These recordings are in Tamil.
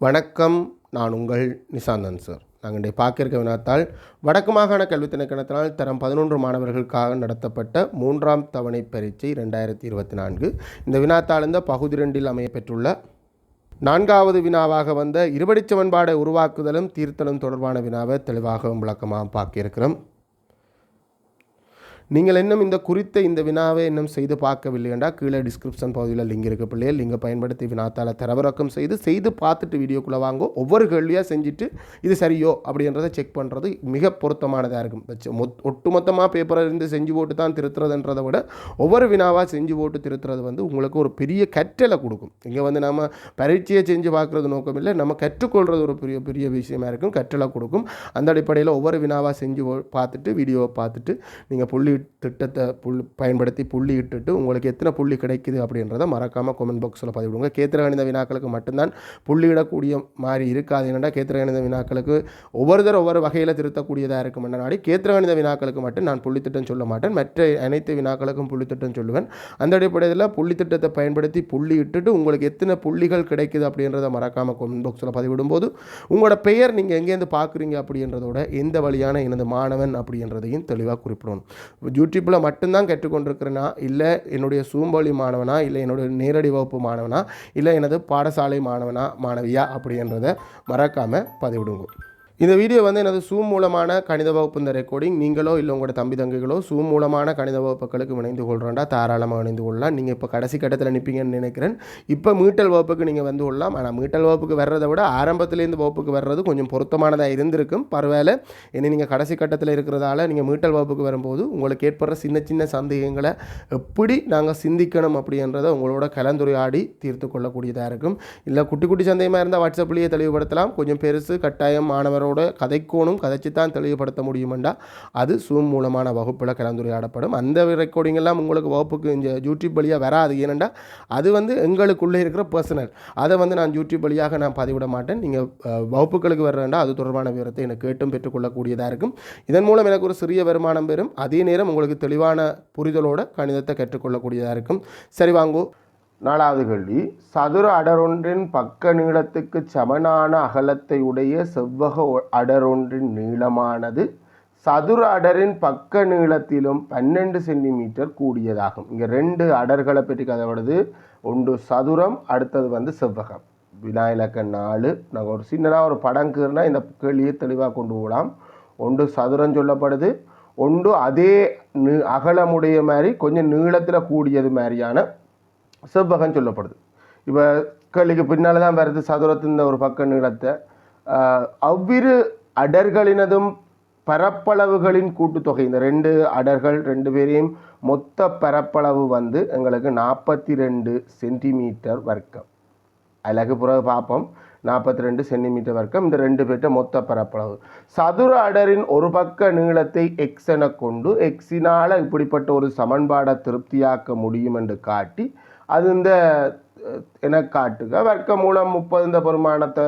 வணக்கம் நான் உங்கள் நிசாந்தன் சார். நாங்கள் இன்றைய பார்க்கிருக்க வினாத்தால் வடக்கு மாகாண கல்வி திணைக்கணத்தினால் தரம் பதினொன்று மாணவர்களுக்காக நடத்தப்பட்ட மூன்றாம் தவணை பரீட்சை ரெண்டாயிரத்தி இருபத்தி நான்கு. இந்த வினாத்தாள் இந்த பகுதி ரெண்டில் அமையப்பெற்றுள்ள நான்காவது வினாவாக வந்த இருபடிச் சமன்பாடை உருவாக்குதலும் தீர்த்தலும் தொடர்பான வினாவை தெளிவாகவும் விளக்கமாக பார்க்கிருக்கிறோம் நீங்கள் இன்னும் இந்த குறித்த இந்த வினாவை இன்னும் செய்து பார்க்கவில்லை என்றால் கீழே டிஸ்கிரிப்ஷன் பகுதியில் லிங்க் இருக்க பிள்ளையே. லிங்கை பயன்படுத்தி வினாத்தால் தரவிறக்கம் செய்து செய்து பார்த்துட்டு வீடியோக்குள்ளே வாங்கோ. ஒவ்வொரு கேள்வியாக செஞ்சுட்டு இது சரியோ அப்படின்றத செக் பண்ணுறது மிக பொருத்தமானதாக இருக்கும். மொத் ஒட்டுமொத்தமாக பேப்பரை இருந்து செஞ்சு போட்டு தான் திருத்துறதுன்றதை விட ஒவ்வொரு வினாவாக செஞ்சு போட்டு திருத்துறது வந்து உங்களுக்கு ஒரு பெரிய கற்றலை கொடுக்கும். இங்கே வந்து நம்ம பரீட்சையை செஞ்சு பார்க்குறது நோக்கம் இல்லை. நம்ம கற்றுக்கொள்கிறது ஒரு பெரிய பெரிய விஷயமா இருக்கும். கற்றலை கொடுக்கும். அந்த அடிப்படையில் ஒவ்வொரு வினாவாக செஞ்சு பார்த்துட்டு வீடியோவை பார்த்துட்டு நீங்கள் புள்ளி திட்டத்தை புல் பயன்படுத்தி புள்ளி இட்டுட்டு உங்களுக்கு எத்தனை புள்ளி கிடைக்குது அப்படின்றத மறக்காமல் கமெண்ட் பாக்ஸில் பதிவிடுங்க. கேத்திரகணித வினாக்களுக்கு மட்டும்தான் புள்ளியிடக்கூடிய மாதிரி இருக்காது. என்னென்னா கேத்திரகணித வினாக்களுக்கு ஒவ்வொருத்தர் ஒவ்வொரு வகையில் திருத்தக்கூடியதாக இருக்கும். நாடி கேத்திரகணித வினாக்களுக்கு மட்டும் நான் புள்ளித்திட்டம் சொல்ல மாட்டேன். மற்ற அனைத்து வினாக்களுக்கும் புள்ளித்திட்டம் சொல்லுவேன். அந்த அடிப்படையில் புள்ளித்திட்டத்தை பயன்படுத்தி புள்ளி இட்டுட்டு உங்களுக்கு எத்தனை புள்ளிகள் கிடைக்குது அப்படின்றத மறக்காமல் கமெண்ட் பாக்ஸில் பதிவிடும்போது உங்களோட பெயர் நீங்கள் எங்கேருந்து பார்க்குறீங்க அப்படின்றதோட எந்த வழியான எனது மாணவன் அப்படின்றதையும் தெளிவாக குறிப்பிடணும். யூடியூப்பில் மட்டும்தான் கற்றுக்கொண்டிருக்கிறேனா இல்லை என்னுடைய சூம்பொழி மாணவனா? இல்லை என்னுடைய நேரடி வகுப்பு மாணவனா? இல்லை எனது பாடசாலை மாணவனா? மாணவியா? அப்படின்றத மறக்காமல் பதிவிடுங்க. இந்த வீடியோ வந்து எனது சூம் மூலமான கணித வகுப்பு இந்த ரெக்கார்டிங் நீங்களோ இல்லை உங்களோட தம்பி தங்கைகளோ சூம் மூலமான கணித வகுப்புகளுக்கு இணைந்து கொள்கிறோண்டா தாராளமாக இணைந்து கொள்ளலாம். நீங்கள் இப்போ கடைசி கட்டத்தில் நிற்பீங்கன்னு நினைக்கிறேன். இப்போ மீட்டல் வகுப்புக்கு நீங்கள் வந்து கொள்ளலாம். ஆனால் மீட்டல் வகுப்புக்கு வர்றதை விட ஆரம்பத்துலேருந்து வகுப்புக்கு வர்றது கொஞ்சம் பொருத்தமானதாக இருந்திருக்கும். பரவாயில்ல. இனி நீங்கள் கடைசி கட்டத்தில் இருக்கிறதால நீங்கள் மீட்டல் வகுப்புக்கு வரும்போது உங்களுக்கு ஏற்படுற சின்ன சின்ன சந்தேகங்களை எப்படி நாங்கள் சிந்திக்கணும் அப்படின்றத உங்களோட கலந்துரையாடி தீர்த்து கொள்ளக்கூடியதாக இருக்கும். இல்லை குட்டி குட்டி சந்தேகமாக இருந்தால் வாட்ஸ்அப்லேயே தெளிவுபடுத்தலாம். கொஞ்சம் பெருசு கட்டாயம் அவரோட கதைக்கோணும் கதைச்சு தான் தெளிவுபடுத்த முடியுமெண்டா? அது சூம் மூலமான வகுப்பில் கலந்துரையாடப்படும். அந்த ரெக்கார்டிங் எல்லாம் உங்களுக்கு வகுப்புக்கு இந்த யூடியூப் வழியாக வராது. ஏனெண்டா? அது வந்து எங்களுக்குள்ளே இருக்கிற பர்சனல் அதை வந்து நான் யூடியூப் வழியாக நான் பதிவிட மாட்டேன். நீங்கள் வகுப்புகளுக்கு வர்றேன்டா அது தொடர்பான விவரத்தை எனக்கு கேட்டும் பெற்றுக்கொள்ளக்கூடியதாக இருக்கும். இதன் மூலம் எனக்கு ஒரு சிறிய வருமானம் பெறும். அதே நேரம் உங்களுக்கு தெளிவான புரிதலோட கணிதத்தை கற்றுக்கொள்ளக்கூடியதாக இருக்கும். சரி வாங்கோ. நாலாவது கேள்வி. சதுர அடரொன்றின் பக்க நீளத்துக்கு சமனான அகலத்தை உடைய செவ்வக ஒ- அடரொன்றின் நீளமானது சதுர அடரின் பக்க நீளத்திலும் பன்னெண்டு சென்டிமீட்டர் கூடியதாகும். இங்கே ரெண்டு அடர்களை பற்றி கதைப்படுது. ஒன்று சதுரம் அடுத்தது வந்து செவ்வகம். வினா நாலு. நாங்கள் ஒரு சின்னதாக ஒரு படம் கீறினா இந்த கேள்வியை தெளிவாக கொண்டு போகலாம். ஒன்று சதுரம் சொல்லப்படுது. ஒன்று அதே நீ அகலமுடைய மாதிரி கொஞ்சம் நீளத்தில் கூடியது மாதிரியான செவ்வகம் சொல்லப்படுது. இப்போ கேள்விக்கு பின்னால் தான் வருது சதுரத்தின் ஒரு பக்க நீளத்தை அவ்விரு அடர்களினதும் பரப்பளவுகளின் கூட்டுத்தொகை. இந்த ரெண்டு அடர்கள் ரெண்டு பேரையும் மொத்த பரப்பளவு வந்து எங்களுக்கு நாற்பத்தி ரெண்டு சென்டிமீட்டர் வர்க்கம். அழகு பிறகு பார்ப்போம். நாற்பத்தி ரெண்டு சென்டிமீட்டர் வர்க்கம். இந்த ரெண்டு பேர்ட்ட மொத்த பரப்பளவு. சதுர அடரின் ஒரு பக்க நீளத்தை எக்ஸ் என கொண்டு எக்ஸினால் இப்படிப்பட்ட ஒரு சமன்பாடை திருப்தியாக்க முடியும் என்று காட்டி அது இந்த என காட்டுக. வர்க்க மூலம் முப்பது இந்த பெருமானத்தை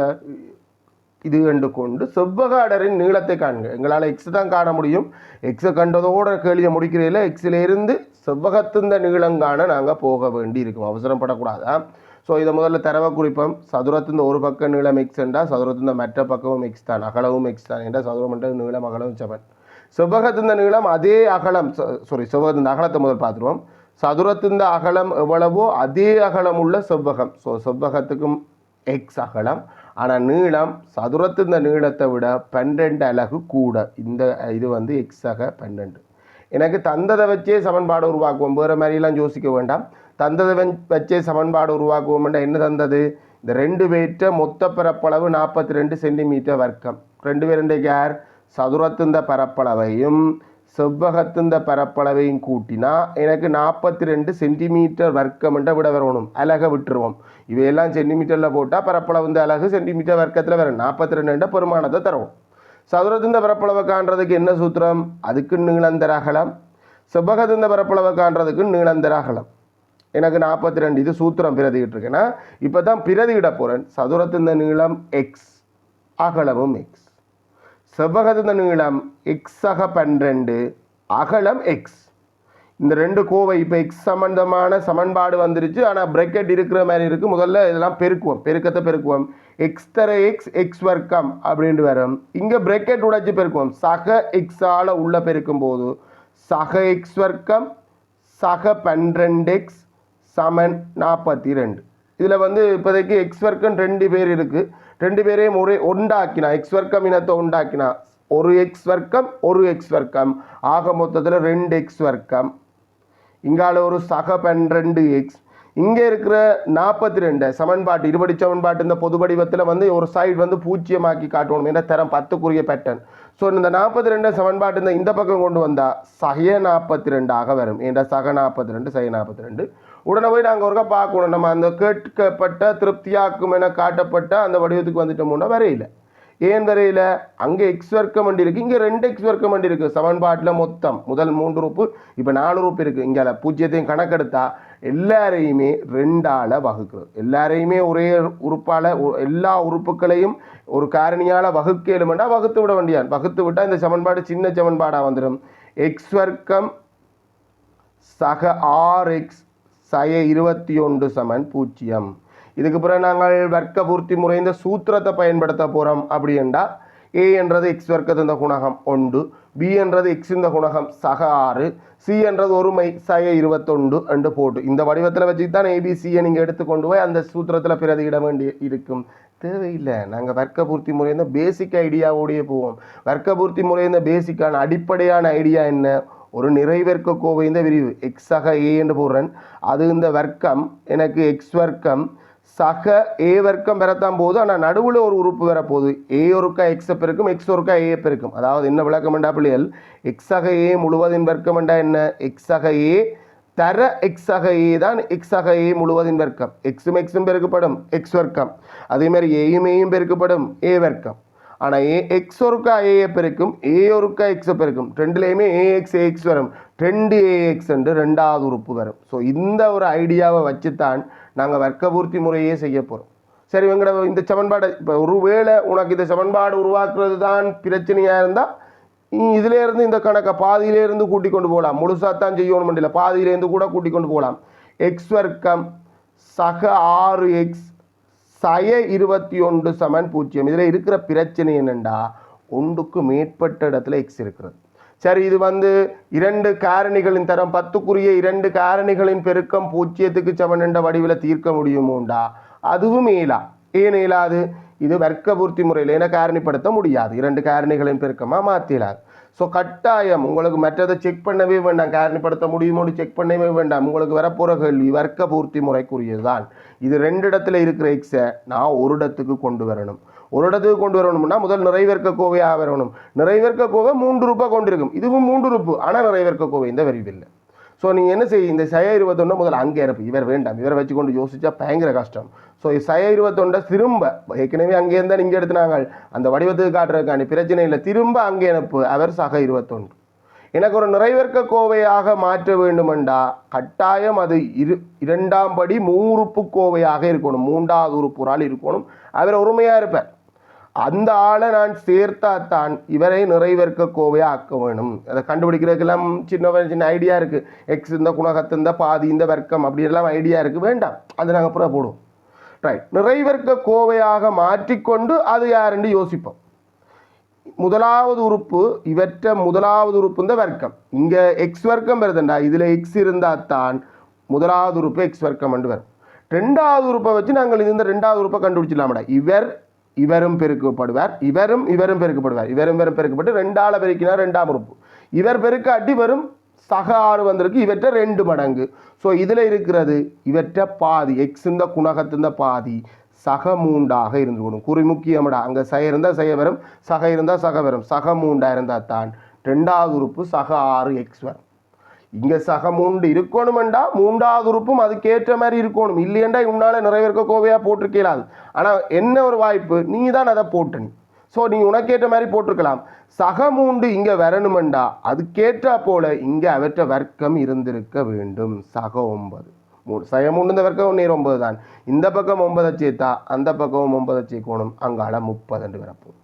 இது கண்டு கொண்டு செவ்வக அடரின் நீளத்தை காண்க. எங்களால் எக்ஸ் தான் காண முடியும். எக்ஸை கண்டதோட கேள்வியை முடிக்கிறதில்ல எக்ஸில் இருந்து செவ்வகத்தின் நீளம் காண நாங்கள் போக வேண்டி இருக்கும். அவசரப்படக்கூடாதா. ஸோ இதை முதல்ல தரவை குறிப்போம். சதுரத்தின் ஒரு பக்க நீளம் எக்ஸ் என்றால் சதுரத்தின் மற்ற பக்கமும் எக்ஸ் தான். அகலவும் எக்ஸ் தான் என்றால் சதுரம் என்ற நீளம் அகலவும் செவன் செவ்வகத்தின் நீளம் அதே அகலம். சாரி செவ்வகத்தின் அகலத்தை முதல் பார்த்துருவோம். சதுரத்தின் அகலம் எவ்வளவோ அதே அகலம் உள்ள செவ்வகம். ஸோ செவ்வகத்துக்கும் எக்ஸ் அகலம். ஆனால் நீளம் சதுரத்தின் நீளத்தை விட பன்னெண்டு அலகு கூட. இந்த இது வந்து எக்ஸ் அக பன்னெண்டு எனக்கு தந்ததை வச்சே சமன்பாடு உருவாக்குவோம். வேறு மாதிரிலாம் யோசிக்க வேண்டாம். தந்ததை வச்சே சமன்பாடு உருவாக்குவோம்னா என்ன தந்தது? இந்த ரெண்டு பேர்ட்ட மொத்த பரப்பளவு நாற்பத்தி ரெண்டு சென்டிமீட்டர் வர்க்கம். ரெண்டு பேருடைய கேர் சதுரத்தின் பரப்பளவையும் செவ்வகத்தின் பரப்பளவையும் கூட்டினா எனக்கு நாற்பத்தி ரெண்டு சென்டிமீட்டர் வர்க்கம் என்ற விட வரணும். அழகை விட்டுருவோம். இவையெல்லாம் சென்டிமீட்டரில் போட்டால் பரப்பளவு இந்த அழகு சென்டிமீட்டர் வர்க்கத்தில் வரும். நாற்பத்தி ரெண்டு பெருமானத்தை தரும் சதுரத்தின் பரப்பளவை காண்றதுக்கு என்ன சூத்திரம்? அதுக்கு நீளந்தர அகலம். செவ்வகத்தின் பரப்பளவை காண்றதுக்கு நீளந்தர அகலம். எனக்கு நாற்பத்தி ரெண்டு இது சூத்திரம் பிரதிக்கிட்டு இருக்கேன்னா இப்போ தான் பிரதியிட போகிறேன் சதுரத்தின் நீளம் எக்ஸ் அகலமும் எக்ஸ் செவ்வகத்தின் நீளம் எக்ஸ் பன்னிரெண்டு அகலம் எக்ஸ் இந்த ரெண்டு கோவை இப்போ எக்ஸ் சம்பந்தமான சமன்பாடு வந்துருச்சு. ஆனால் பிரக்கெட் இருக்கிற மாதிரி இருக்குது முதல்ல இதெல்லாம் பெருக்குவோம். பெருக்கத்தை பெருக்குவோம். எக்ஸ் தர எக்ஸ் எக்ஸ் வர்க்கம் அப்படின்ட்டு வரும். இங்கே பிரக்கெட் உடைச்சி பெருக்குவோம். சக எக்ஸால் உள்ள பெருக்கும் போது சக எக்ஸ் வர்க்கம் சக பன்னிரெண்டு எக்ஸ் சமன் நாற்பத்தி ரெண்டு. இதில் வந்து இப்போதைக்கு எக்ஸ் வர்க்கம் ரெண்டு பேர் இருக்குது ரெண்டு பேரையும் ஒரே உண்டாக்கினா எக்ஸ் வர்க்கம் இனத்தை உண்டாக்கினா ஒரு எக்ஸ் வர்க்கம் ஒரு எக்ஸ் வர்க்கம். ஆக மொத்தத்தில் ரெண்டு எக்ஸ் வர்க்கம். இங்கால ஒரு சக பன்னிரெண்டு எக்ஸ் இங்கே இருக்கிற நாற்பத்தி ரெண்டு சமன்பாட்டு இருபடி சமன்பாட்டு இந்த பொது வடிவத்தில் வந்து ஒரு சைடு வந்து பூஜ்ஜியமாக்கி காட்டணும் ஏன்னா தரம் பத்துக்குரிய பேட்டர்ன் ஸோ இந்த நாற்பத்தி ரெண்டு சமன்பாட்டு இந்த இந்த பக்கம் கொண்டு வந்தால் சக நாற்பத்தி ரெண்டாக வரும். ஏன்னா சக நாற்பத்தி ரெண்டு சக நாற்பத்தி ரெண்டு உடனே போய் நாங்கள் ஒருக்கா பார்க்கணும். நம்ம அந்த கேட்கப்பட்ட திருப்தியாக்கும் என காட்டப்பட்ட அந்த வடிவத்துக்கு வந்துட்டோம்னா வரையில. ஏன் வரையில? அங்கே எக்ஸ் வர்க்கம் வண்டி இருக்குது இங்கே ரெண்டு எக்ஸ் வர்க்கம் வண்டி இருக்குது சமன்பாட்டில் மொத்தம். முதல் மூன்று ரூப்பு இப்போ நாலு ரூப்பு இருக்குது இங்கே பூஜ்ஜியத்தையும் கணக்கெடுத்தா எல்லாரையுமே ரெண்டால வகுக்கிறது எல்லாரையுமே ஒரே உறுப்பால் எல்லா உறுப்புகளையும் ஒரு காரணியால் வகுக்கலுமெண்டா வகுத்து விட வேண்டியான் வகுத்து விட்டால் இந்த சமன்பாடு சின்ன சமன்பாடாக வந்துடும் எக்ஸ் வர்க்கம் சக ஆர் எக்ஸ் சய இருபத்தி ஒன்று சமன் பூஜ்ஜியம். இதுக்கு பிறகு நாங்கள் வர்க்க பூர்த்தி முறை இந்த சூத்திரத்தை பயன்படுத்த போகிறோம் அப்படின்னா ஏ என்றது எக்ஸ் வர்க்கத்தின் குணகம் ஒன்று பி என்றது எக்ஸ் இந்த குணகம் சக ஆறு சி என்றது ஒருமை சய இருபத்தொண்டு என்று போட்டு இந்த வடிவத்தில் வச்சு தான் ஏபிசியை நீங்கள் எடுத்துக்கொண்டு போய் அந்த சூத்திரத்தில் பிரதியிட வேண்டி இருக்கும். தேவையில்லை. நாங்கள் வர்க்க பூர்த்தி முறை பேசிக் ஐடியாவோடய போவோம். வர்க்க பூர்த்தி முறை இந்த பேசிக்கான அடிப்படையான ஐடியா என்ன? ஒரு நிறைவேற்க கோவை இந்த விரிவு. எக்ஸ் சக ஏ என்று போடுறேன். அது இந்த வர்க்கம் எனக்கு எக்ஸ் வர்க்கம். சக ஏ வர்க்கம் பெறத்தான் போது ஆனால் நடுவில் ஒரு உறுப்பு வரப்போகுது. ஏ ஒருக்கா எக்ஸை பெருக்கும் எக்ஸ் ஒருக்கா ஏ பெருக்கும். அதாவது என்ன விளக்கம் என்றா பிள்ளைகள்? எக்ஸ் சக ஏ முழுவதின் வர்க்கம் என்றா என்ன? எக்ஸ் சக ஏ தர எக்ஸ் சக ஏ தான் எக்ஸ் சக ஏ முழுவதின் வர்க்கம். எக்ஸும் எக்ஸும் பெருக்கப்படும். எக்ஸ் வர்க்கம். அதே மாதிரி ஏயும் ஏயும் பெருக்கப்படும். ஏ வர்க்கம். ஆனால் ஏ எக்ஸ் ஒருக்கா ஏஏ பெருக்கும் ஏ ஒருக்கா எக்ஸை பெருக்கும். ரெண்டுலேயுமே ஏஎக்ஸ் ஏஎக்ஸ் வரும். ரெண்டு ஏஎக்ஸ் என்று ரெண்டாவது உறுப்பு வரும். ஸோ இந்த ஒரு ஐடியாவை வச்சுத்தான் நாங்கள் வர்க்கபூர்த்தி முறையே செய்ய போகிறோம் சரி வெங்கட இந்த சமன்பாடு இப்போ ஒருவேளை உனக்கு இந்த சமன்பாடு உருவாக்குறது தான் பிரச்சனையாக இருந்தால் இதிலேருந்து இந்த கணக்கை பாதியிலேருந்து கூட்டிக் கொண்டு போகலாம். முழுசாக தான் செய்யணும் இல்லை பாதியிலேருந்து கூட கூட்டிக் கொண்டு போகலாம். எக்ஸ் வர்க்கம் சக ஆறு எக்ஸ் சய இருபத்தி ஒன்று சமன் பூஜ்ஜியம் இதில் இருக்கிற பிரச்சனை என்னென்னா ஒன்றுக்கு மேற்பட்ட இடத்துல எக்ஸ் இருக்கிறது. சரி இது வந்து இரண்டு காரணிகளின் தரம் பத்துக்குரிய இரண்டு காரணிகளின் பெருக்கம் பூஜ்ஜியத்துக்கு சமன் என்ற வடிவில் தீர்க்க முடியுமோண்டா? அதுவும் இயலா ஏன் இயலாது இது வர்க்க பூர்த்தி முறையில் என காரணிப்படுத்த முடியாது. இரண்டு காரணிகளின் பெருக்கமாக மாற்றிடாது ஸோ கட்டாயம் உங்களுக்கு மற்றதை செக் பண்ணவே வேண்டாம். காரணிப்படுத்த முடியுமோடு செக் பண்ணவே வேண்டாம். உங்களுக்கு வரப்போகிற கேள்வி வர்க்க பூர்த்தி முறைக்குரியது தான் இது ரெண்டு இடத்துல இருக்கிற எக்ஸை நான் ஒரு இடத்துக்கு கொண்டு வரணும். ஒரு இடத்துக்கு கொண்டு வரணும்னா முதல் நிறைவேற்க கோவையாக வரணும் நிறைவேற்க கோவை மூன்று ரூபாய் கொண்டிருக்கும். இதுவும் மூன்று ரூபு. ஆனால் நிறைவேற்க கோவை இந்த வரிவில்லை ஸோ நீங்கள் என்ன செய்ய இந்த சய இருபத்தொன்று முதல் அங்கே இருப்பு இவர் வேண்டாம். இவரை வச்சுக்கொண்டு யோசிச்சா பயங்கர கஷ்டம். ஸோ சய இருபத்தொண்டை திரும்ப ஏற்கனவே அங்கே இருந்தால் இங்கே எடுத்துனாங்க. அந்த வடிவத்துக்கு காட்டுறதுக்கான பிரச்சனை இல்லை. திரும்ப அங்கே அனுப்பு. அவர் சக இருபத்தொன்று. எனக்கு ஒரு நிறைவேற்க கோவையாக மாற்ற வேண்டுமெண்டா? கட்டாயம் அது இரு இரண்டாம் படி மூறுப்பு கோவையாக இருக்கணும். மூன்றாவது உறுப்பு இருக்கணும். அவர் ஒருமையாக இருப்பார். அந்த ஆளை நான் சேர்த்தாத்தான் இவரை நிறைவேற்க கோவையா ஆக்க வேணும். அதை கண்டுபிடிக்கிறதுக்கெல்லாம் சின்ன சின்ன ஐடியா இருக்குது எக்ஸ் இந்த குணகத்து இந்த பாதி இந்த வர்க்கம் அப்படின்லாம் ஐடியா இருக்குது வேண்டாம். அது நாங்கள் அப்புறம் போடுவோம். ரைட் நிறைவேற்க கோவையாக மாற்றிக்கொண்டு அது யாருன்னு யோசிப்போம். முதலாவது உறுப்பு இவற்ற முதலாவது உறுப்பு இந்த வர்க்கம். இங்கே எக்ஸ் வர்க்கம் வருதுண்டா. இதில் எக்ஸ் இருந்தால் தான் முதலாவது உறுப்பு எக்ஸ் வர்க்கம் என்று வரும் ரெண்டாவது உறுப்பை வச்சு நாங்கள் இந்த ரெண்டாவது உறுப்பை கண்டுபிடிச்சிடலாம்டா. இவர் இவரும் பெருக்கப்படுவார் இவரும் இவரும் பெருக்கப்படுவார். இவரும் இவரும் பெருக்கப்பட்டு ரெண்டால பெருக்கினார் ரெண்டாம் உறுப்பு இவர் பெருக்காட்டி வரும் சக ஆறு வந்திருக்கு இவற்ற ரெண்டு மடங்கு. ஸோ இதில் இருக்கிறது இவற்ற பாதி எக்ஸ் இந்த குணகத்திந்த பாதி சக மூண்டாக இருந்து குறி முக்கியமடா அங்கே சய இருந்தால் செய்ய வரும் சக இருந்தால் சக வரும். சக மூண்டாக இருந்தால் தான். ரெண்டாவது உறுப்பு சக ஆறு எக்ஸ் வரும். இங்கே சக மூண்டு இருக்கணுமெண்டா மூன்றாவது உறுப்பும் அதுக்கேற்ற மாதிரி இருக்கணும். இல்லையண்டா உன்னால் நிறைவேற்க கோவையாக போட்டிருக்கலாது ஆனால் என்ன ஒரு வாய்ப்பு? நீ தான் அதை போட்டணி ஸோ நீ உனக்கேற்ற மாதிரி போட்டிருக்கலாம். சக மூண்டு இங்கே வரணுமெண்டா அதுக்கேற்றா போல இங்கே அவற்ற வர்க்கம் இருந்திருக்க வேண்டும். சக ஒன்பது. மூ சய இந்த வர்க்கம் நீர் ஒன்பது தான் இந்த பக்கம் ஒன்பதை சேர்த்தா அந்த பக்கம் ஒன்பதை சேர்க்கணும். அங்கால முப்பது என்று வரப்போம்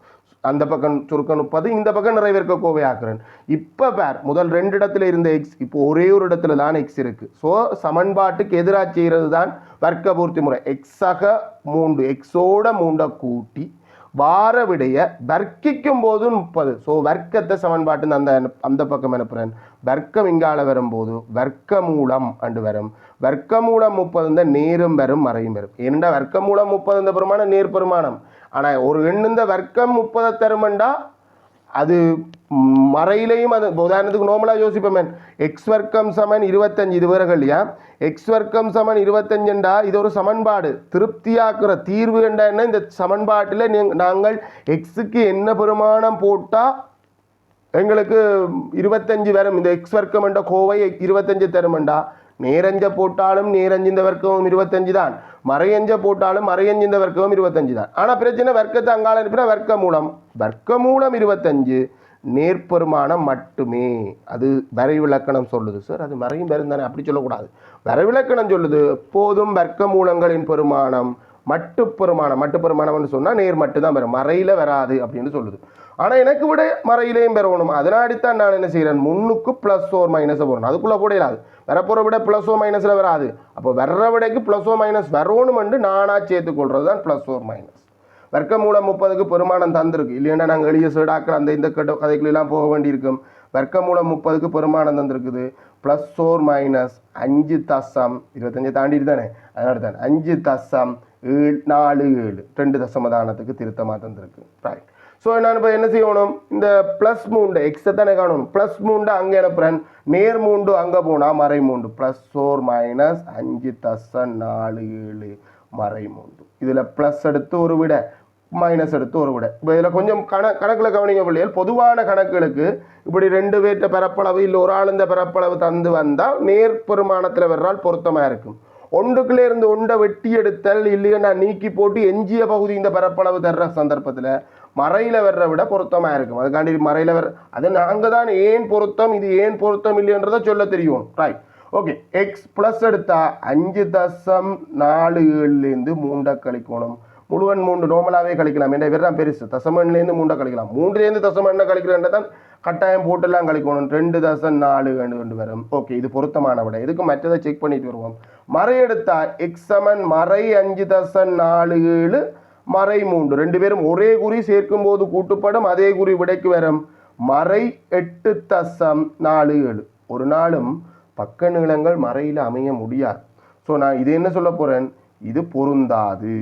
அந்த பக்கம் சுருக்கம் முப்பது இந்த பக்கம் நிறைவேற்க கோவை ஆக்குறேன் இப்போ பேர் முதல் ரெண்டு இடத்துல இருந்த எக்ஸ் இப்போ ஒரே ஒரு இடத்துல தான் எக்ஸ் இருக்கு. ஸோ சமன்பாட்டுக்கு எதிராக செய்கிறது தான் வர்க்க பூர்த்தி முறை எக்ஸாக மூன்று எக்ஸோட மூண்டை கூட்டி வார விடைய வர்க்கிக்கும் போது முப்பது. ஸோ வர்க்கத்தை சமன்பாட்டுன்னு அந்த அந்த பக்கம் அனுப்புகிறேன் வர்க்கம் இங்கால வரும்போது வர்க்க மூலம் அண்டு வரும். வர்க்க மூலம் முப்பது இந்த நேரும் வரும் மறையும் வரும். ஏனெண்டா வர்க்க மூலம் முப்பது இந்த பெருமானம் நேர் பெருமானம். ஆனால் ஒரு எண்ணுந்த வர்க்கம் முப்பதை தருமண்டா? அது மறையிலையும் அது உதாரணத்துக்கு நோமலாக யோசிப்போமே எக்ஸ் வர்க்கம் சமன் இருபத்தஞ்சு இது வேறுகள் இல்லையா எக்ஸ் வர்க்கம் சமன் இருபத்தஞ்சுண்டா இது ஒரு சமன்பாடு. திருப்தியாக்குற தீர்வு என்றா என்ன? இந்த சமன்பாட்டில் நாங்கள் எக்ஸுக்கு என்ன பெருமானம் போட்டால் எங்களுக்கு இருபத்தஞ்சு வரும். இந்த எக்ஸ் வர்க்கம் என்ற கோவை இருபத்தஞ்சு தருமண்டா? நேரஞ்ச போட்டாலும் நேரஞ்சிந்த வர்க்கமும் இருபத்தஞ்சு தான் மறையஞ்ச போட்டாலும் மறையஞ்சிந்த வர்க்கமும் இருபத்தஞ்சு தான் ஆனால் பிரச்சனை வர்க்கத்தை அங்கால அனுப்பினா வர்க்க மூலம் வர்க்க மூலம் இருபத்தஞ்சு நேர்பெருமானம் மட்டுமே. அது வரைவிலக்கணம் சொல்லுது சார். அது மறையும் பெரும் தானே அப்படி சொல்லக்கூடாது. வரைவிலக்கணம் சொல்லுது எப்போதும் வர்க்க மூலங்களின் பெருமானம் மட்டு பெருமானம் மட்டு பெருமானம்னு சொன்னால் நேர் மட்டு தான் வரும். மறையில் வராது அப்படின்னு சொல்லுது. ஆனால் எனக்கு விட மறையிலையும் பெறணும் அதனாடித்தான் நான் என்ன செய்கிறேன்? முன்னுக்கு ப்ளஸ் ஓர் மைனஸை போடணும். அதுக்குள்ளே போடையிலாது வரப்போகிற விட ப்ளஸ் ஓ மைனஸில் வராது. அப்போ வர்ற விடைக்கு ப்ளஸ் ஓ மைனஸ் வரணுமென்று நானாக சேர்த்துக்கொள்கிறது தான் ப்ளஸ் ஓர் மைனஸ் வர்க்க மூலம் முப்பதுக்கு பெருமானம் தந்திருக்கு. இல்லைன்னா நாங்கள் எளிய சீடாக்கிற அந்த இந்த கட்ட கதைகளெல்லாம் போக வேண்டியிருக்கும். வர்க்க மூலம் முப்பதுக்கு பெருமானம் தந்திருக்குது. ப்ளஸ் ஓர் மைனஸ் அஞ்சு தசம் இருபத்தஞ்சு தாண்டிட்டு தானே? அதனால தான் அஞ்சு தசம் ஏழு நாலு ஏழு. ரெண்டு தசமதானத்துக்கு திருத்தமாக தந்திருக்கு. ரைட் ஸோ நான் இப்போ என்ன செய்யணும்? இந்த ப்ளஸ் மூண்டு எக்ஸை தானே காணணும். ப்ளஸ் மூண்டு அங்கே அனுப்புகிறேன் நேர் மூண்டு அங்கே போனால் மறை மூண்டு ப்ளஸ் ஃபோர் மைனஸ் அஞ்சு தச நாலு ஏழு மறை மூண்டு இதில் ப்ளஸ் எடுத்து ஒரு விட மைனஸ் எடுத்து ஒரு விட. இப்போ இதில் கொஞ்சம் கண கணக்கில் கவனிங்க பிள்ளைகள். பொதுவான கணக்குகளுக்கு இப்படி ரெண்டு பேர்ட்ட பரப்பளவு இல்லை ஒரு ஆள் இந்த பரப்பளவு தந்து வந்தால் நேர் பெருமானத்தில் வர்றால் பொருத்தமாக இருக்கும். ஒன்றுக்குள்ளே இருந்து ஒன்றை வெட்டி எடுத்தல் இல்லையா நீக்கி போட்டு எஞ்சிய பகுதி இந்த பரப்பளவு தர்ற சந்தர்ப்பத்தில் மறையில் வர்ற விட பொருத்தமாக இருக்கும். அதுக்காண்டி மறையில் வர அது நாங்கள் தான் ஏன் பொருத்தம் இது ஏன் பொருத்தம் இல்லைன்றதை சொல்ல தெரியும். ரைட் ஓகே எக்ஸ் ப்ளஸ் எடுத்தா அஞ்சு தசம் நாலு ஏழுலேருந்து மூண்டை கழிக்கணும். முழுவன் மூன்று நோமலாகவே கழிக்கலாம். என்ன பேர் தான் பெருசு தசமன்லேருந்து மூண்டை கழிக்கலாம். மூன்றுலேருந்து தசம என்ன கழிக்கிறேன் தான் கட்டாயம் போட்டெல்லாம் கழிக்கணும். ரெண்டு தசம் நாலு ரெண்டு ரெண்டு வரும். ஓகே இது பொருத்தமான விட. இதுக்கு மற்றதை செக் பண்ணிட்டு வருவோம். மறை எடுத்தா எக்ஸ் சமன் மறை அஞ்சு தசம் நாலு ஏழு மறை மூன்று. ரெண்டு பேரும் ஒரே குறி சேர்க்கும் போது கூட்டுப்படும் அதே குறி விடைக்கு வரும். மறை எட்டு தசம் நாலு ஏழு. ஒரு நாளும் பக்க நீளங்கள் மறையில் அமைய முடியாது. ஸோ நான் இது என்ன சொல்ல போகிறேன் இது பொருந்தாது.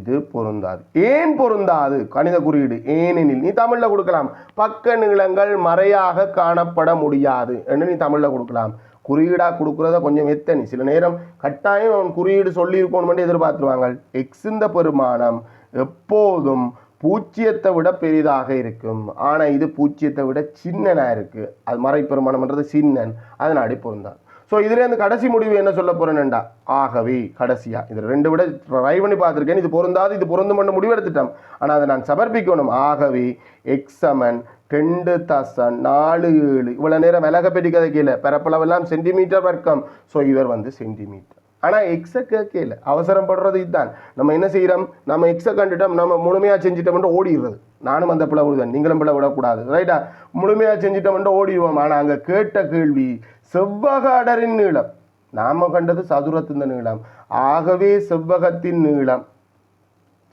இது பொருந்தாது. ஏன் பொருந்தாது? கணித குறியீடு. ஏனெனில் நீ தமிழில் கொடுக்கலாம். பக்க நீளங்கள் மறையாக காணப்பட முடியாது. என்று நீ தமிழில் கொடுக்கலாம்? குறியீடாக கொடுக்குறத கொஞ்சம் எத்தனி சில நேரம் கட்டாயம் அவன் குறியீடு சொல்லியிருக்கணும் எதிர்பார்த்துருவாங்க எக்ஸ் இந்த பெருமானம் எப்போதும் பூச்சியத்தை விட பெரிதாக இருக்கும். ஆனால் இது பூச்சியத்தை விட சின்னனா இருக்குது அது மறை பெருமானம்ன்றது சின்னன். அதன் அடிப்பொருந்தான் ஸோ இதுலேருந்து கடைசி முடிவு என்ன சொல்ல போறேன்டா ஆகவே கடைசியாக இது ரெண்டு விட ட்ரை பண்ணி பார்த்துருக்கேன். இது பொருந்தாது. இது பொருந்தும் பண்ண முடிவெடுத்துட்டோம். ஆனால் அதை நான் சமர்ப்பிக்கணும். ஆகவே எக்ஸமன் ரெண்டு தசம் நாலு ஏழு. இவ்வளோ நேரம் விலக பெருக்கதை கீழே பரப்பளவெல்லாம் சென்டிமீட்டர் வர்க்கம். ஸோ இவர் வந்து சென்டிமீட்டர் ஆனால் எக்ஸை கேட்கல. அவசரப்படுறது இதுதான். நம்ம என்ன செய்கிறோம் நம்ம எக்ஸை கண்டுட்டோம். நம்ம முழுமையாக செஞ்சிட்டோம்னு ஓடிடுறது. நானும் அந்த பிள்ளை விடுவேன். நீங்களும் பிள்ளை விடக்கூடாது. ரைட்டா முழுமையாக செஞ்சிட்டோம்னு ஓடிடுவோம். ஆனால் அங்கே கேட்ட கேள்வி செவ்வக அடரின் நீளம். நாம் கண்டது சதுரத்தின் நீளம். ஆகவே செவ்வகத்தின் நீளம்.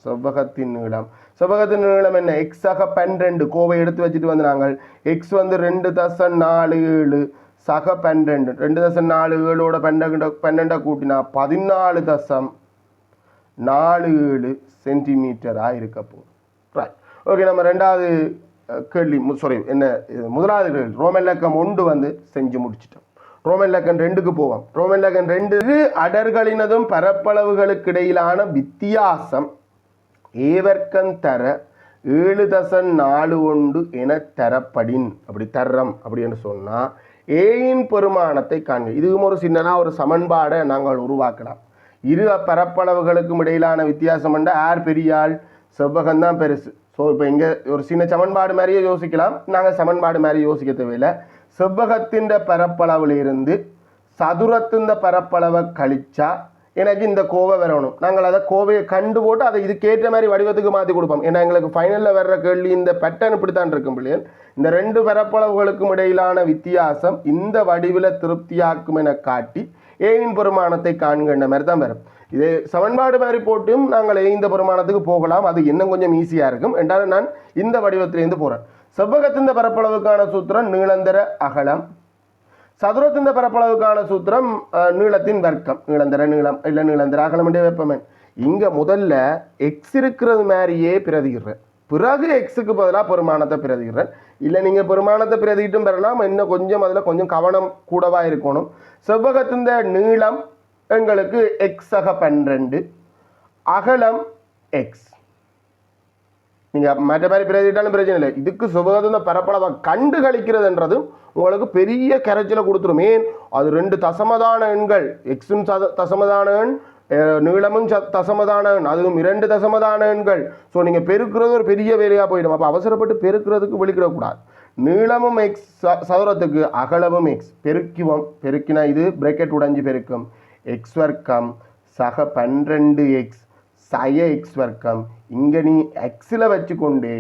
செவ்வகத்தின் நீளம். செவ்வகத்தின் நீளம் என்ன? எக்ஸாக பன்னிரெண்டு கோவை எடுத்து வச்சுட்டு வந்து நாங்கள் எக்ஸ் வந்து ரெண்டு தசம் நாலு ஏழு. சக பன்னிரெண்டு ரெண்டு. தசம் நாலு ஏழோட பன்னெண்டு பன்னெண்டை கூட்டினா பதினாலு தசம் நாலு ஏழு சென்டிமீட்டராக இருக்க போகுது. ரைட் ஓகே நம்ம ரெண்டாவது கேள்வி. சாரி என்ன இது முதலாவது கேள்வி. ரோமன் லக்கம் ஒன்று வந்து செஞ்சு முடிச்சிட்டோம். ரோமன் லக்கன் ரெண்டுக்கு போவோம். ரோமன் லக்கன் ரெண்டு அடர்களினதும் பரப்பளவுகளுக்கு இடையிலான வித்தியாசம் ஏவர்க்கம் தர ஏழு தசன் நாலு ஒன்று என தரப்படின் அப்படி தர்றம் அப்படின்னு சொன்னால் ஏயின் பெருமானத்தை காண்க. இதுவும் ஒரு சின்னதாக ஒரு சமன்பாடை நாங்கள் உருவாக்கலாம். இரு பரப்பளவுகளுக்கும் இடையிலான வித்தியாசம் என்ற ஆர் பெரியாள் செவ்வகம் தான் பெருசு. ஸோ இப்போ இங்கே ஒரு சின்ன சமன்பாடு மாதிரியே யோசிக்கலாம். நாங்கள் சமன்பாடு மாதிரி யோசிக்க தேவையில்லை. செவ்வகத்தின் பரப்பளவில் இருந்து சதுரத்தின் பரப்பளவை கழிச்சா எனக்கு இந்த கோவை வரணும். நாங்கள் அதை கோவையை கண்டு போட்டு அதை இதுக்கேற்ற மாதிரி வடிவத்துக்கு மாற்றி கொடுப்போம். ஏன்னா எங்களுக்கு ஃபைனலில் வர்ற கேள்வி இந்த பேட்டர்ன் இப்படி தான் இருக்கும் பிள்ளைகள் இந்த ரெண்டு பரப்பளவுகளுக்கும் இடையிலான வித்தியாசம் இந்த வடிவில் திருப்தியாக்கும் என காட்டி ஏயின் பெருமானத்தை காண்கின்ற மாதிரி தான் வரும். இதே சமன்பாடு மாதிரி போட்டும் நாங்கள் இந்த பெருமானத்துக்கு போகலாம். அது இன்னும் கொஞ்சம் ஈஸியாக இருக்கும். என்றாலும் நான் இந்த வடிவத்திலேருந்து போகிறேன் செவ்வகத்தின் பரப்பளவுக்கான சூத்திரம் நீளந்தர அகலம் சதுரத்தின் பரப்பளவுக்கான சூத்திரம் நீளத்தின் வர்க்கம். நீளந்திர நீளம். இல்லை நீளந்திர. அகலம் வெப்பமேன் இங்கே முதல்ல எக்ஸ் இருக்கிறது மாதிரியே பிரதிகிறேன் பிறகு எக்ஸுக்கு பதிலாக பெருமானத்தை பிரதிகிறேன் இல்லை நீங்கள் பெருமானத்தை பிரதிகிட்டும் பெறலாம். இன்னும் கொஞ்சம் அதில் கொஞ்சம் கவனம் கூடவாக இருக்கணும். செவ்வகத்தின் நீளம் எங்களுக்கு எக்ஸ் அக பன்னிரெண்டு. அகலம் எக்ஸ் நீங்கள் மற்ற மாதிரி பிரதிட்டாலும் பிரச்சனை இல்லை. இதுக்கு சுபகதந்த பரப்பளவை கண்டு கழிக்கிறதுன்றதும் உங்களுக்கு பெரிய கரைச்சலை கொடுத்துரும். ஏன்? அது ரெண்டு தசமதான எண்கள். எக்ஸும் சத தசமதான எண் நீளமும் ச தசமதான எண் அதுவும் இரண்டு தசமதான எண்கள். ஸோ நீங்கள் பெருக்கிறது ஒரு பெரிய வேலையாக போயிடும். அப்போ அவசரப்பட்டு பெருக்கிறதுக்கு வெளிக்கிடக்கூடாது நீளமும் எக்ஸ் சதுரத்துக்கு அகலமும் எக்ஸ் பெருக்குவோம். பெருக்கினா இது பிரேக்கெட் உடைஞ்சு பெருக்கும். எக்ஸ் வர்க்கம் சக பன்னிரெண்டு எக்ஸ் சய எக்ஸ் வர்க்கம் இங்கே நீ எக்ஸில் வச்சுக்கொண்டு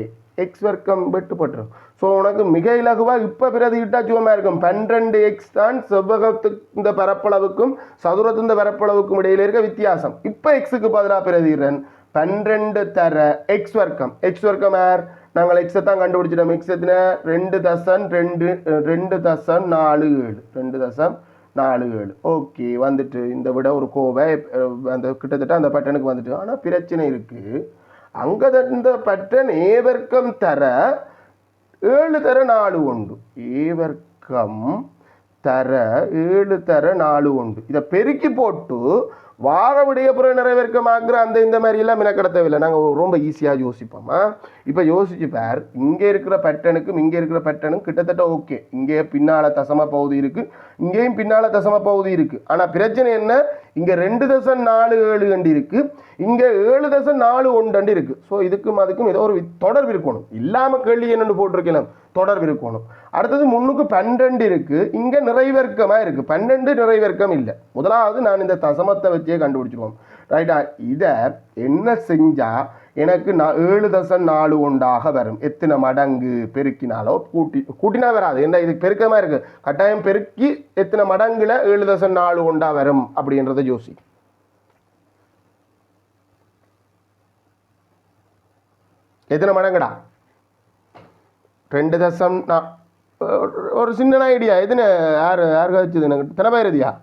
எக்ஸ் வர்க்கம் வெட்டுப்பட்டுரும். ஸோ உனக்கு மிக இலகுவாக இப்போ பிரதிகிட்டா சும்மா இருக்கும். பன்னிரெண்டு எக்ஸ் தான் செவ்வகத்து இந்த பரப்பளவுக்கும் சதுரத்து இந்த பரப்பளவுக்கும் இடையில இருக்க வித்தியாசம். இப்போ எக்ஸுக்கு பதிலாக பிரதிகிறேன் பன்னிரெண்டு தர எக்ஸ் வர்க்கம். எக்ஸ் வர்க்கம் யார்? நாங்கள் எக்ஸை தான் கண்டுபிடிச்சிட்டோம். எக்ஸ் எத்தனை? ரெண்டு தசன் ரெண்டு ரெண்டு தசன் நாலு ஏழு. ரெண்டு தசம் நாலு ஏழு. ஓகே வந்துட்டு இந்த விட ஒரு கோவை அந்த கிட்டத்தட்ட அந்த பட்டனுக்கு வந்துட்டு. ஆனால் பிரச்சனை இருக்குது அங்கே இந்த பட்டன் ஏவர்க்கம் தர ஏழு தர நாலு உண்டு. ஏவர்க்கம் தர ஏழு தர நாலு உண்டு. இதை பெருக்கி போட்டு வார விடையப்புற நிறைவேற்கமாக்குற அந்த இந்த மாதிரி எல்லாம் மெனக்கட நாங்கள் ரொம்ப ஈஸியாக யோசிப்போமா. இப்போ யோசிச்சு பார். இங்கே இருக்கிற பட்டனுக்கும் இங்கே இருக்கிற பட்டனும் கிட்டத்தட்ட ஓகே இங்கே பின்னால் தசம பகுதி இருக்குது இங்கேயும் பின்னால் தசம பகுதி இருக்குது ஆனால் பிரச்சனை என்ன? இங்கே ரெண்டு தசம் நாலு ஏழு கண்டு இருக்குது இங்கே ஏழு தசம் நாலு ஒன்று இருக்குது ஸோ இதுக்கும் அதுக்கும் ஏதோ ஒரு தொடர்பு இருக்கணும். இல்லாமல் கேள்வி என்னென்னு போட்டிருக்கலாம். தொடர்பு இருக்கணும். அடுத்தது முன்னுக்கு பன்னெண்டு இருக்குது இங்கே நிறைவேற்கமாக இருக்குது பன்னெண்டு நிறைவேற்கம் இல்லை. முதலாவது நான் இந்த தசமத்தை வச்சு கண்டுபிடிச்சிருவோம். ரைட்டா இதை என்ன செஞ்சால் எனக்கு நான் ஏழு தசம் நாலு ஒன்றாக வரும். எத்தனை மடங்கு பெருக்கினாலோ கூட்டி கூட்டினா வராது. என்ன இது பெருக்கமாக இருக்குது கட்டாயம் பெருக்கி எத்தனை மடங்குல ஏழு தசம் நாலு ஒன்றா வரும் அப்படின்றத யோசி. எத்தனை மடங்குடா? ரெண்டு தசம் நான் ஒரு- சின்ன ஐடியா எதுன்னு யார் யாருக்கு வச்சது எனக்கு? தினபயரதியா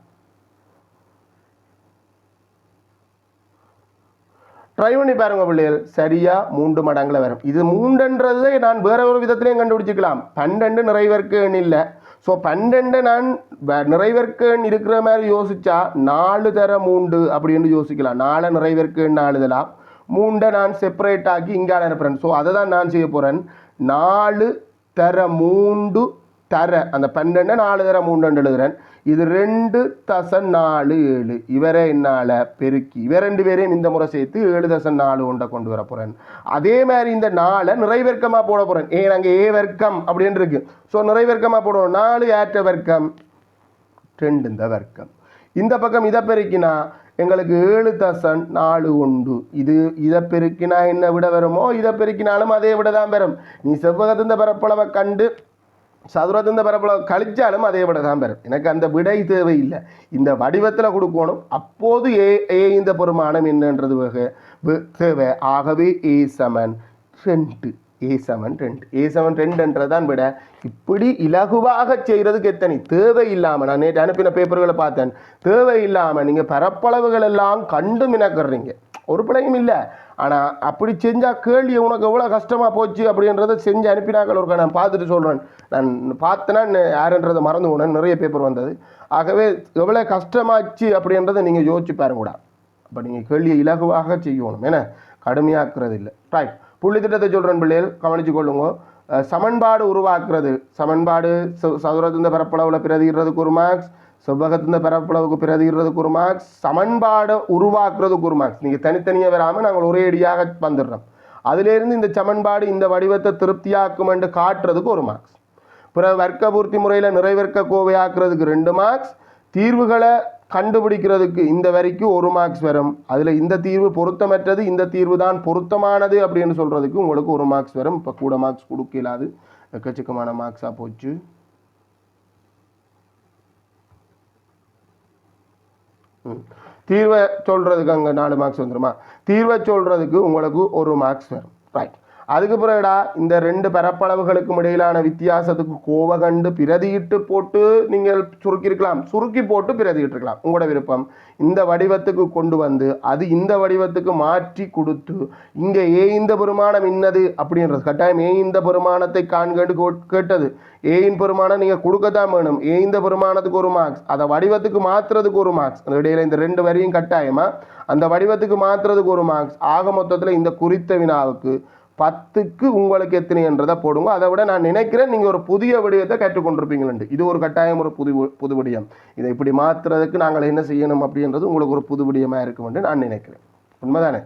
ட்ரை பண்ணி பாருங்க பிள்ளைகள். சரியாக மூன்று மடங்கில் வரும். இது மூன்றுன்றதை நான் வேற ஒரு விதத்திலையும் கண்டுபிடிச்சிக்கலாம். பன்னெண்டு நிறைவேற்க எண் இல்லை. ஸோ பன்னெண்டு நான் வ- நிறைவேற்க எண் இருக்கிற மாதிரி யோசிச்சா நாலு தர மூண்டு அப்படின்னு யோசிக்கலாம். நாலு நிறைவேற்க எண் மூண்டை நான் செப்பரேட் ஆக்கி இங்கே அனுப்புகிறேன் ஸோ அதை தான் நான் செய்ய போகிறேன் நாலு தர மூண்டு தர அந்த பன்னெண்டு நாலு தர ரெண்டு எழுதுறேன். இது ரெண்டு தசன் நாலு ஏழு. இவரை என்னால் பெருக்கி இவ ரெண்டு பேரையும் இந்த முறை சேர்த்து ஏழு தசன் நாலு ஒன்றை கொண்டு வர போகிறேன் அதே மாதிரி இந்த நாளை நிறைவர்க்கமாக போட போகிறேன் ஏன் அங்கே ஏ வர்க்கம் அப்படின்னு இருக்கு. ஸோ நிறைவர்க்கமாக போடுவோம். நாலு ஏற்ற வர்க்கம் ரெண்டு இந்த வர்க்கம். இந்த பக்கம் இதை பெருக்கினா எங்களுக்கு ஏழு தசன் நாலு உண்டு இது இதை பெருக்கினா என்ன விட வருமோ? இதை பெருக்கினாலும் அதே விட தான் வரும். நீ செவ்வகத்தின் பரப்பளவை கண்டு சதுரத்தின் பரப்பளவு கழிச்சாலும் அதே விட தான் வரும் எனக்கு அந்த விடை தேவையில்லை. இந்த வடிவத்தில் கொடுக்கணும். அப்போது ஏ ஏ இந்த பெருமானம் என்னன்றது வகை தேவை ஆகவே ஏ சமன் ரெண்டு. ஏ செவன் ரெண்டு. ஏ செவன் ரெண்டுன்றதான் விட. இப்படி இலகுவாக செய்கிறதுக்கு எத்தனை? தேவை இல்லாமல் நான் நேற்று அனுப்பின பேப்பர்களை பார்த்தேன். தேவை இல்லாமல் நீங்கள் பரப்பளவுகள் எல்லாம் கண்டு மினக்கிறீங்க. ஒரு பிழையும் இல்லை. ஆனால் அப்படி செஞ்சால் கேள்வி உனக்கு எவ்வளோ கஷ்டமாக போச்சு அப்படின்றத செஞ்சு அனுப்பினாக்கள் ஒருக்கா. நான் பார்த்துட்டு சொல்கிறேன் நான் பார்த்தேன்னா யாருன்றதை மறந்து போனேன் நிறைய பேப்பர் வந்தது. ஆகவே எவ்வளோ கஷ்டமாச்சு அப்படின்றத நீங்கள் யோசிச்சு பாருங்க கூட. அப்போ நீங்கள் கேள்வியை இலகுவாக செய்யணும். ஏன்னா கடுமையாக்குறது இல்லை. ரைட் புள்ளி திட்டத்தை சொல்கிறேன் பிள்ளைகள். கவனித்து கொள்ளுங்க. சமன்பாடு உருவாக்குறது. சமன்பாடு ச- சதுரத்தின் பரப்பளவில் பிரதிகிறதுக்கு ஒரு மார்க்ஸ் செவ்வகத்திலிருந்து பரப்பளவுக்கு பிரதிகிறதுக்கு ஒரு மார்க்ஸ் சமன்பாடை உருவாக்குறதுக்கு ஒரு மார்க்ஸ் நீங்கள் தனித்தனியாக வராமல் நாங்கள் ஒரே அடியாக வந்துடுறோம். அதிலேருந்து இந்த சமன்பாடு இந்த வடிவத்தை திருப்தியாக்கும் என்று காட்டுறதுக்கு ஒரு மார்க்ஸ் பிறகு வர்க்க பூர்த்தி முறையில் நிறைவேற்க கோவையாக்குறதுக்கு ரெண்டு மார்க்ஸ் தீர்வுகளை கண்டுபிடிக்கிறதுக்கு இந்த வரைக்கும் ஒரு மார்க்ஸ் வரும். அதில் இந்த தீர்வு பொருத்தமற்றது இந்த தீர்வு தான் பொருத்தமானது அப்படின்னு சொல்கிறதுக்கு உங்களுக்கு ஒரு மார்க்ஸ் வரும். இப்போ கூட மார்க்ஸ் கொடுக்கலாது. எக்கச்சக்கமான மார்க்ஸாக போச்சு. தீர்வை சொல்கிறதுக்கு அங்கே நாலு மார்க்ஸ் வந்துடுமா தீர்வை சொல்கிறதுக்கு உங்களுக்கு ஒரு மார்க்ஸ் வரும். ரைட் அதுக்கு பிறகுடா இந்த ரெண்டு பரப்பளவுகளுக்கும் இடையிலான வித்தியாசத்துக்கு கோவை கண்டு பிரதியிட்டு போட்டு நீங்கள் சுருக்கியிருக்கலாம். சுருக்கி போட்டு பிரதியிட்டிருக்கலாம். உங்களோட விருப்பம். இந்த வடிவத்துக்கு கொண்டு வந்து அது இந்த வடிவத்துக்கு மாற்றி கொடுத்து இங்கே ஏ இந்த பெருமானம் இன்னது அப்படின்றது. கட்டாயம் ஏ இந்த பெருமானத்தை காண்கண்டு கேட்டது. ஏயின் பெருமானம் நீங்கள் கொடுக்கத்தான் வேணும். ஏ இந்த பெருமானத்துக்கு ஒரு மார்க்ஸ் அதை வடிவத்துக்கு மாற்றுறதுக்கு ஒரு மார்க்ஸ் அந்த இடையில இந்த ரெண்டு வரியும் கட்டாயமா? அந்த வடிவத்துக்கு மாற்றுறதுக்கு ஒரு மார்க்ஸ் ஆக மொத்தத்தில் இந்த குறித்த வினாவுக்கு பத்துக்கு உங்களுக்கு எத்தனைன்றதை போடுங்க. அதை விட நான் நினைக்கிறேன் நீங்கள் ஒரு புதிய விடயத்தை கற்றுக்கொண்டிருப்பீங்களு இது ஒரு கட்டாயம் ஒரு புது புது விடயம். இதை இப்படி மாற்றுறதுக்கு நாங்கள் என்ன செய்யணும் அப்படின்றது உங்களுக்கு ஒரு புது விடயமாக இருக்கும் என்று நான் நினைக்கிறேன். உண்மைதானே?